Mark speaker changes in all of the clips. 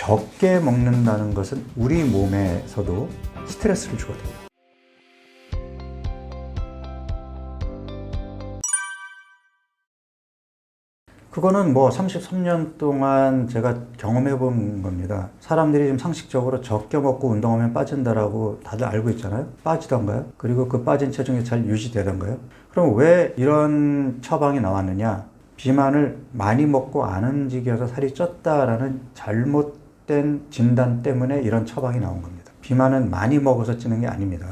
Speaker 1: 적게 먹는다는 것은 우리 몸에서도 스트레스를 주거든요. 그거는 뭐 33년 동안 제가 경험해 본 겁니다. 사람들이 지금 상식적으로 적게 먹고 운동하면 빠진다라고 다들 알고 있잖아요. 빠지던가요? 그리고 그 빠진 체중이 잘 유지되던가요? 그럼 왜 이런 처방이 나왔느냐? 비만을 많이 먹고 안 움직여서 살이 쪘다라는 잘못 된 진단 때문에 이런 처방이 나온 겁니다. 비만은 많이 먹어서 찌는 게 아닙니다.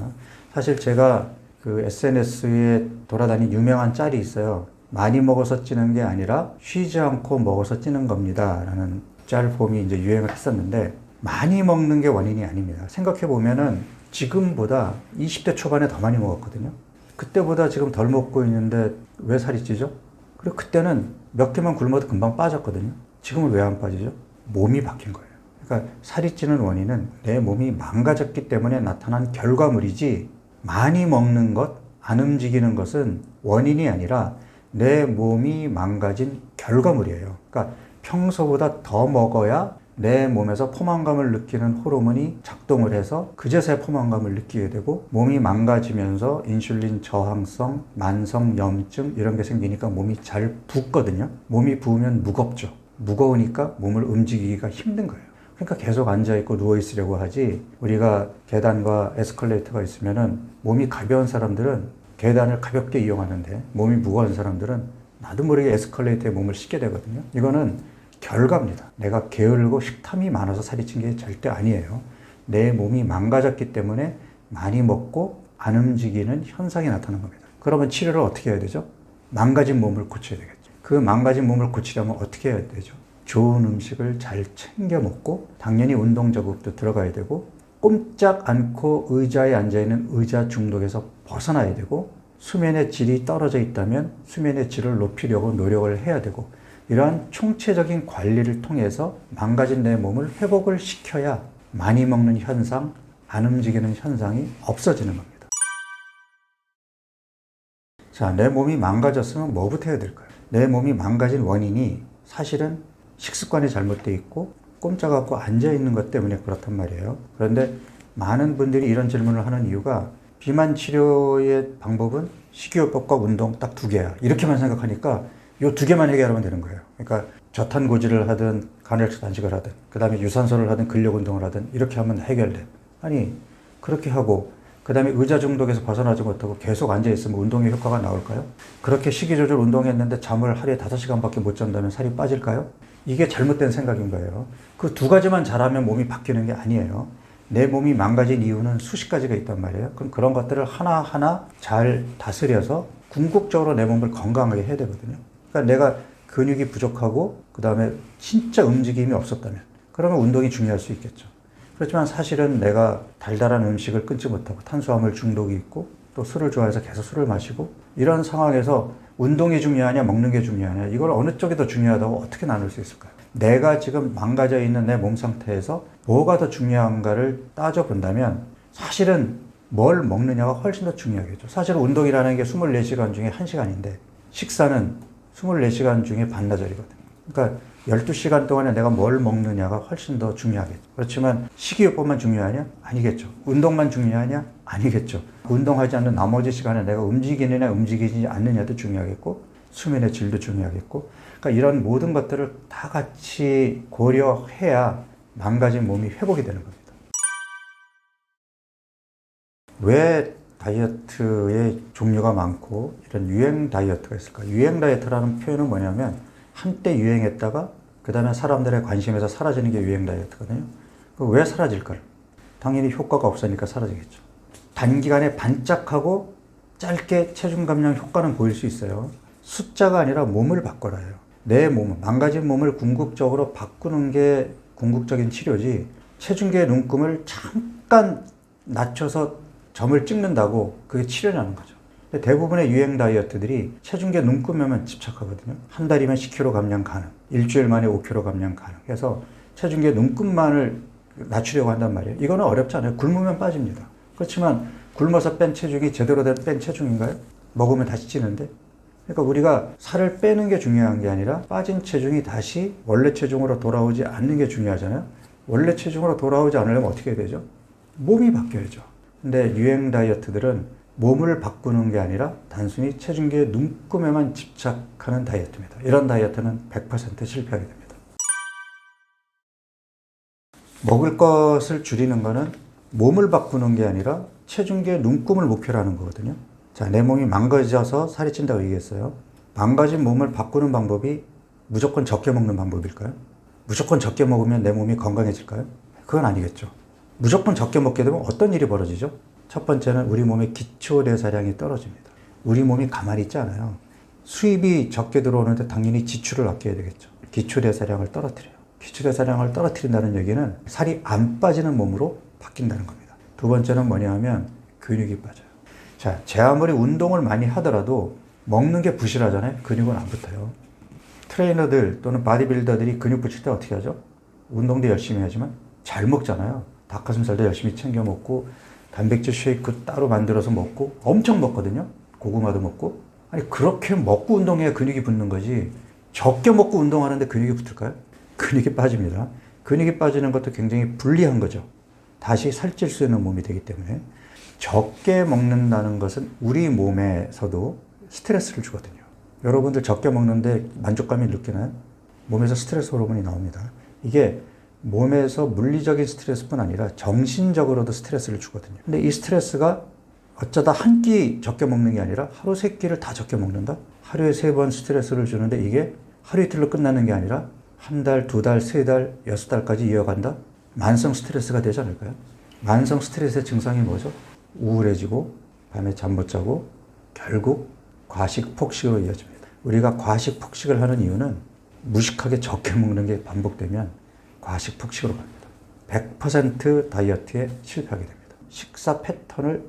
Speaker 1: 사실 제가 그 SNS에 돌아다닌 유명한 짤이 있어요. 많이 먹어서 찌는 게 아니라 쉬지 않고 먹어서 찌는 겁니다. 라는 짤 폼이 이제 유행을 했었는데 많이 먹는 게 원인이 아닙니다. 생각해 보면은 지금보다 20대 초반에 더 많이 먹었거든요. 그때보다 지금 덜 먹고 있는데 왜 살이 찌죠? 그리고 그때는 몇 개만 굶어도 금방 빠졌거든요. 지금은 왜 안 빠지죠? 몸이 바뀐 거예요. 그러니까 살이 찌는 원인은 내 몸이 망가졌기 때문에 나타난 결과물이지 많이 먹는 것, 안 움직이는 것은 원인이 아니라 내 몸이 망가진 결과물이에요. 그러니까 평소보다 더 먹어야 내 몸에서 포만감을 느끼는 호르몬이 작동을 해서 그제서야 포만감을 느끼게 되고 몸이 망가지면서 인슐린 저항성, 만성 염증 이런 게 생기니까 몸이 잘 붓거든요. 몸이 부으면 무겁죠. 무거우니까 몸을 움직이기가 힘든 거예요. 그러니까 계속 앉아 있고 누워 있으려고 하지. 우리가 계단과 에스컬레이터가 있으면은 몸이 가벼운 사람들은 계단을 가볍게 이용하는데 몸이 무거운 사람들은 나도 모르게 에스컬레이터에 몸을 싣게 되거든요. 이거는 결과입니다. 내가 게으르고 식탐이 많아서 살이 찐 게 절대 아니에요. 내 몸이 망가졌기 때문에 많이 먹고 안 움직이는 현상이 나타난 겁니다. 그러면 치료를 어떻게 해야 되죠? 망가진 몸을 고쳐야 되겠죠. 그 망가진 몸을 고치려면 어떻게 해야 되죠? 좋은 음식을 잘 챙겨 먹고 당연히 운동 자극도 들어가야 되고 꼼짝 않고 의자에 앉아 있는 의자 중독에서 벗어나야 되고 수면의 질이 떨어져 있다면 수면의 질을 높이려고 노력을 해야 되고 이러한 총체적인 관리를 통해서 망가진 내 몸을 회복을 시켜야 많이 먹는 현상, 안 움직이는 현상이 없어지는 겁니다. 자, 내 몸이 망가졌으면 뭐부터 해야 될까요? 내 몸이 망가진 원인이 사실은 식습관이 잘못되어 있고 꼼짝 않고 앉아 있는 것 때문에 그렇단 말이에요. 그런데 많은 분들이 이런 질문을 하는 이유가 비만 치료의 방법은 식이요법과 운동 딱 두 개야. 이렇게만 생각하니까 요 두 개만 해결하면 되는 거예요. 그러니까 저탄고지를 하든 간헐적 단식을 하든 그다음에 유산소를 하든 근력 운동을 하든 이렇게 하면 해결돼. 아니 그렇게 하고 그 다음에 의자 중독에서 벗어나지 못하고 계속 앉아 있으면 운동의 효과가 나올까요? 그렇게 식이 조절 운동했는데 잠을 하루에 5시간밖에 못 잔다면 살이 빠질까요? 이게 잘못된 생각인 거예요. 그 두 가지만 잘하면 몸이 바뀌는 게 아니에요. 내 몸이 망가진 이유는 수십 가지가 있단 말이에요. 그럼 그런 것들을 하나하나 잘 다스려서 궁극적으로 내 몸을 건강하게 해야 되거든요. 그러니까 내가 근육이 부족하고 그 다음에 진짜 움직임이 없었다면 그러면 운동이 중요할 수 있겠죠. 그렇지만 사실은 내가 달달한 음식을 끊지 못하고 탄수화물 중독이 있고 또 술을 좋아해서 계속 술을 마시고 이런 상황에서 운동이 중요하냐 먹는 게 중요하냐 이걸 어느 쪽이 더 중요하다고 어떻게 나눌 수 있을까요? 내가 지금 망가져 있는 내 몸 상태에서 뭐가 더 중요한가를 따져 본다면 사실은 뭘 먹느냐가 훨씬 더 중요하겠죠. 사실 운동이라는 게 24시간 중에 1시간인데 식사는 24시간 중에 반나절이거든요. 그러니까 12시간 동안에 내가 뭘 먹느냐가 훨씬 더 중요하겠죠. 그렇지만 식이요법만 중요하냐? 아니겠죠. 운동만 중요하냐? 아니겠죠. 운동하지 않는 나머지 시간에 내가 움직이느냐, 움직이지 않느냐도 중요하겠고, 수면의 질도 중요하겠고, 그러니까 이런 모든 것들을 다 같이 고려해야 망가진 몸이 회복이 되는 겁니다. 왜 다이어트의 종류가 많고 이런 유행 다이어트가 있을까? 유행 다이어트라는 표현은 뭐냐면 한때 유행했다가 그 다음에 사람들의 관심에서 사라지는 게 유행 다이어트거든요. 왜 사라질까요? 당연히 효과가 없으니까 사라지겠죠. 단기간에 반짝하고 짧게 체중 감량 효과는 보일 수 있어요. 숫자가 아니라 몸을 바꿔라요. 내 몸, 망가진 몸을 궁극적으로 바꾸는 게 궁극적인 치료지 체중계 눈금을 잠깐 낮춰서 점을 찍는다고 그게 치료라는 거죠. 대부분의 유행 다이어트들이 체중계 눈금에만 집착하거든요. 한 달이면 10kg 감량 가능, 일주일 만에 5kg 감량 가능. 그래서 체중계 눈금만을 낮추려고 한단 말이에요. 이거는 어렵지 않아요. 굶으면 빠집니다. 그렇지만 굶어서 뺀 체중이 제대로 된 뺀 체중인가요? 먹으면 다시 찌는데? 그러니까 우리가 살을 빼는 게 중요한 게 아니라 빠진 체중이 다시 원래 체중으로 돌아오지 않는 게 중요하잖아요. 원래 체중으로 돌아오지 않으려면 어떻게 해야 되죠? 몸이 바뀌어야죠. 근데 유행 다이어트들은 몸을 바꾸는 게 아니라 단순히 체중계의 눈금에만 집착하는 다이어트입니다. 이런 다이어트는 100% 실패하게 됩니다. 먹을 것을 줄이는 거는 몸을 바꾸는 게 아니라 체중계의 눈금을 목표로 하는 거거든요. 자, 내 몸이 망가져서 살이 찐다고 얘기했어요. 망가진 몸을 바꾸는 방법이 무조건 적게 먹는 방법일까요? 무조건 적게 먹으면 내 몸이 건강해질까요? 그건 아니겠죠. 무조건 적게 먹게 되면 어떤 일이 벌어지죠? 첫 번째는 우리 몸의 기초 대사량이 떨어집니다. 우리 몸이 가만히 있지 않아요. 수입이 적게 들어오는데 당연히 지출을 아껴야 되겠죠. 기초 대사량을 떨어뜨려요. 기초 대사량을 떨어뜨린다는 얘기는 살이 안 빠지는 몸으로 바뀐다는 겁니다. 두 번째는 뭐냐 하면 근육이 빠져요. 자, 제 아무리 운동을 많이 하더라도 먹는 게 부실하잖아요. 근육은 안 붙어요. 트레이너들 또는 바디빌더들이 근육 붙일 때 어떻게 하죠? 운동도 열심히 하지만 잘 먹잖아요. 닭가슴살도 열심히 챙겨 먹고 단백질 쉐이크 따로 만들어서 먹고 엄청 먹거든요. 고구마도 먹고. 아니 그렇게 먹고 운동해야 근육이 붙는 거지. 적게 먹고 운동하는데 근육이 붙을까요? 근육이 빠집니다. 근육이 빠지는 것도 굉장히 불리한 거죠. 다시 살찔 수 있는 몸이 되기 때문에 적게 먹는다는 것은 우리 몸에서도 스트레스를 주거든요. 여러분들 적게 먹는데 만족감이 느끼나요? 몸에서 스트레스 호르몬이 나옵니다. 이게 몸에서 물리적인 스트레스뿐 아니라 정신적으로도 스트레스를 주거든요. 근데 이 스트레스가 어쩌다 한 끼 적게 먹는 게 아니라 하루 세 끼를 다 적게 먹는다? 하루에 세 번 스트레스를 주는데 이게 하루 이틀로 끝나는 게 아니라 한 달, 두 달, 세 달, 여섯 달까지 이어간다? 만성 스트레스가 되지 않을까요? 만성 스트레스의 증상이 뭐죠? 우울해지고 밤에 잠 못 자고 결국 과식 폭식으로 이어집니다. 우리가 과식 폭식을 하는 이유는 무식하게 적게 먹는 게 반복되면 과식 폭식으로 갑니다. 100% 다이어트에 실패하게 됩니다. 식사 패턴을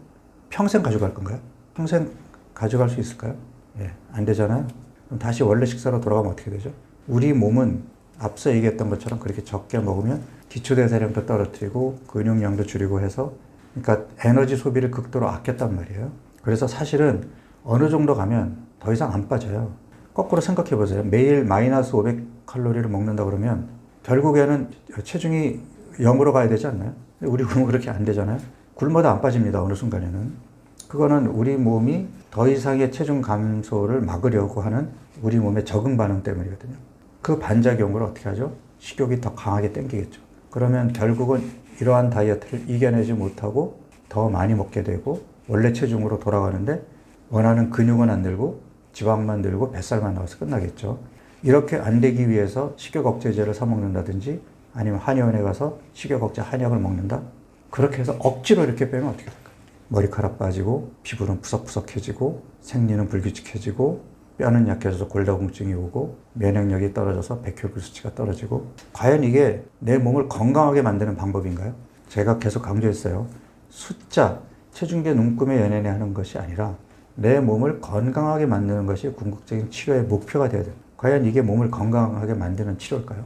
Speaker 1: 평생 가져갈 건가요? 평생 가져갈 수 있을까요? 예, 안 되잖아요. 그럼 다시 원래 식사로 돌아가면 어떻게 되죠? 우리 몸은 앞서 얘기했던 것처럼 그렇게 적게 먹으면 기초대사량도 떨어뜨리고 근육량도 줄이고 해서 그러니까 에너지 소비를 극도로 아꼈단 말이에요. 그래서 사실은 어느 정도 가면 더 이상 안 빠져요. 거꾸로 생각해 보세요. 매일 마이너스 500 칼로리를 먹는다 그러면 결국에는 체중이 0으로 가야 되지 않나요? 우리 몸은 그렇게 안 되잖아요. 굶어도 안 빠집니다. 어느 순간에는. 그거는 우리 몸이 더 이상의 체중 감소를 막으려고 하는 우리 몸의 적응 반응 때문이거든요. 그 반작용으로 어떻게 하죠? 식욕이 더 강하게 땡기겠죠. 그러면 결국은 이러한 다이어트를 이겨내지 못하고 더 많이 먹게 되고 원래 체중으로 돌아가는데 원하는 근육은 안 들고 지방만 들고 뱃살만 나와서 끝나겠죠. 이렇게 안 되기 위해서 식욕 억제제를 사 먹는다든지 아니면 한의원에 가서 식욕 억제 한약을 먹는다. 그렇게 해서 억지로 이렇게 빼면 어떻게 될까요? 머리카락 빠지고 피부는 푸석푸석해지고 생리는 불규칙해지고 뼈는 약해져서 골다공증이 오고 면역력이 떨어져서 백혈구 수치가 떨어지고 과연 이게 내 몸을 건강하게 만드는 방법인가요? 제가 계속 강조했어요. 숫자, 체중계 눈금에 연연해 하는 것이 아니라 내 몸을 건강하게 만드는 것이 궁극적인 치료의 목표가 되어야 됩니다. 과연 이게 몸을 건강하게 만드는 치료일까요?